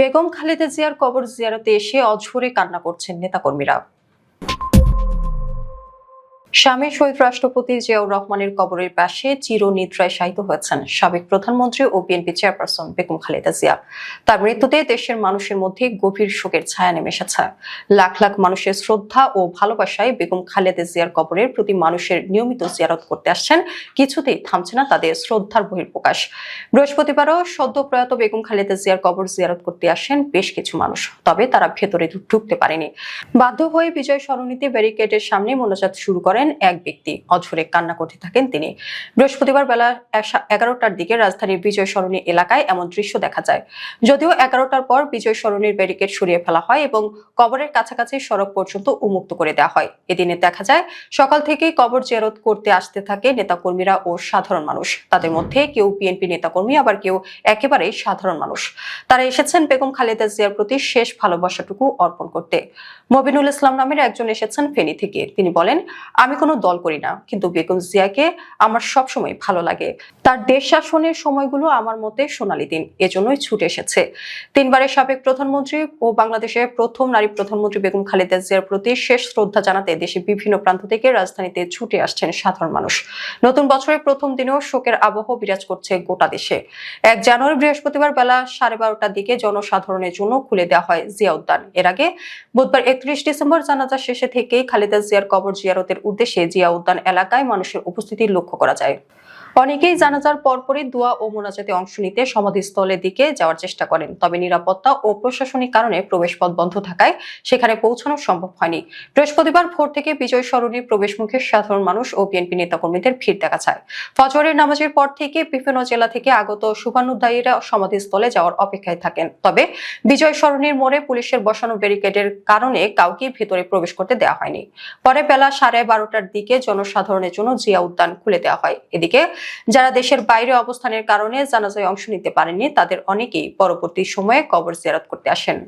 বেগম খালেদা জিয়ার কবর জিয়ারতে এসে অঝরে কান্না করছেন নেতাকর্মীরা। স্বামী শহীদ রাষ্ট্রপতি জিয়াউর রহমানের কবরের পাশে চিরনিদ্রায় শায়িত হয়েছেন সাবেক প্রধানমন্ত্রী ও বিএনপি চেয়ারপারসন বেগম খালেদা জিয়া। তার মৃত্যুতে দেশের মানুষের মধ্যে গভীর শোকের ছায়া নেমে এসেছে। লাখ লাখ মানুষের শ্রদ্ধা ও ভালোবাসায় বেগম খালেদা জিয়ার কবরের প্রতি মানুষের নিয়মিত জিয়ারত করতে আসছেন, কিছুতেই থামছে না তাদের শ্রদ্ধার বহির্প্রকাশ বৃহস্পতিবারও সদ্য প্রয়াত বেগম খালেদা জিয়ার কবর জিয়ারত করতে আসেন বেশ কিছু মানুষ, তবে তারা ভেতরে ঢুকতে পারেনি। বাধ্য হয়ে বিজয় সরণিতে ব্যারিকেডের সামনে মোনাজাত শুরু করেন এক ব্যক্তি। অঝরে কান্না করতে থাকেন তিনি। বৃহস্পতিবার বেলা এগারোটার দিকে রাজধানীর বিজয় সরণি এলাকায় এমন দৃশ্য দেখা যায়। যদিও এগারোটার পর বিজয় সরণির ব্যারিকেড সরিয়ে ফেলা হয় এবং কবরের কাছাকাছি সড়ক পর্যন্ত উন্মুক্ত করে দেওয়া হয়। এদিনে দেখা যায়, সকাল থেকেই কবর জিয়ারত করতে আসতে থাকে নেতাকর্মীরা ও সাধারণ মানুষ। তাদের মধ্যে কেউ বিএনপি নেতাকর্মী, আবার কেউ একেবারেই সাধারণ মানুষ। তারা এসেছেন বেগম খালেদা জিয়ার প্রতি শেষ ভালোবাসাটুকু অর্পণ করতে। মবিনুল ইসলাম নামের একজন এসেছেন ফেনী থেকে। তিনি বলেন, আমি কোনো দল করি না, কিন্তু বেগম জিয়াকে আমার সবসময় ভালো লাগে। তার দেশ শাসনের সময়গুলো আমার মতে সোনালী দিন, এজন্যই ছুটে এসেছে। তিনবারের সাবেক প্রধানমন্ত্রী ও বাংলাদেশের প্রথম নারী প্রধানমন্ত্রী বেগম খালেদা জিয়ার প্রতি শেষ শ্রদ্ধা জানাতে দেশের বিভিন্ন প্রান্ত থেকে রাজধানীতে ছুটে আসছেন সাধারণ মানুষ। নতুন বছরের প্রথম দিনেও শোকের আবহ বিরাজ করছে গোটা দেশে। এক জানুয়ারি বৃহস্পতিবার বেলা সাড়ে বারোটার দিকে জনসাধারণের জন্য খুলে দেওয়া হয় জিয়া উদ্যান এর আগে বুধবার একত্রিশ ডিসেম্বর জানাজা শেষে থেকেই খালেদা জিয়ার কবর জিয়ারতের উদ্দেশ্যে জিয়া উদ্যান এলাকায় মানুষের উপস্থিতি লক্ষ্য করা যায়। অনেকেই জানাজার পরপরই দোয়া ও মোনাজাতে অংশ নিতে সমাধিস্থলের দিকে যাওয়ার চেষ্টা করেন। তবে নিরাপত্তা ও প্রশাসনিক কারণে প্রবেশপথ বন্ধ থাকায় সেখানে পৌঁছানো সম্ভব হয়নি। বৃহস্পতিবার ভোর থেকে বিজয় সরণির প্রবেশমুখে সাধারণ মানুষ ও বিএনপি নেতাকর্মীদের ভিড় দেখা যায়। ফজরের নামাজের পর থেকে বিভিন্ন জেলা থেকে আগত শুভানুধ্যায়ীরা সমাধিস্থলে যাওয়ার অপেক্ষায় থাকেন। তবে বিজয় সরণির মোড়ে পুলিশের বসানো ব্যারিকেডের কারণে কাউকে ভেতরে প্রবেশ করতে দেওয়া হয়নি। পরে বেলা সাড়ে বারোটার দিকে জনসাধারণের জন্য জিয়া উদ্যান খুলে দেওয়া হয়। এদিকে যারা দেশের বাইরে অবস্থানের কারণে জানাজায় অংশ নিতে পারেননি, তাদের অনেকেই পরবর্তী সময়ে কবর জিয়ারত করতে আসেন।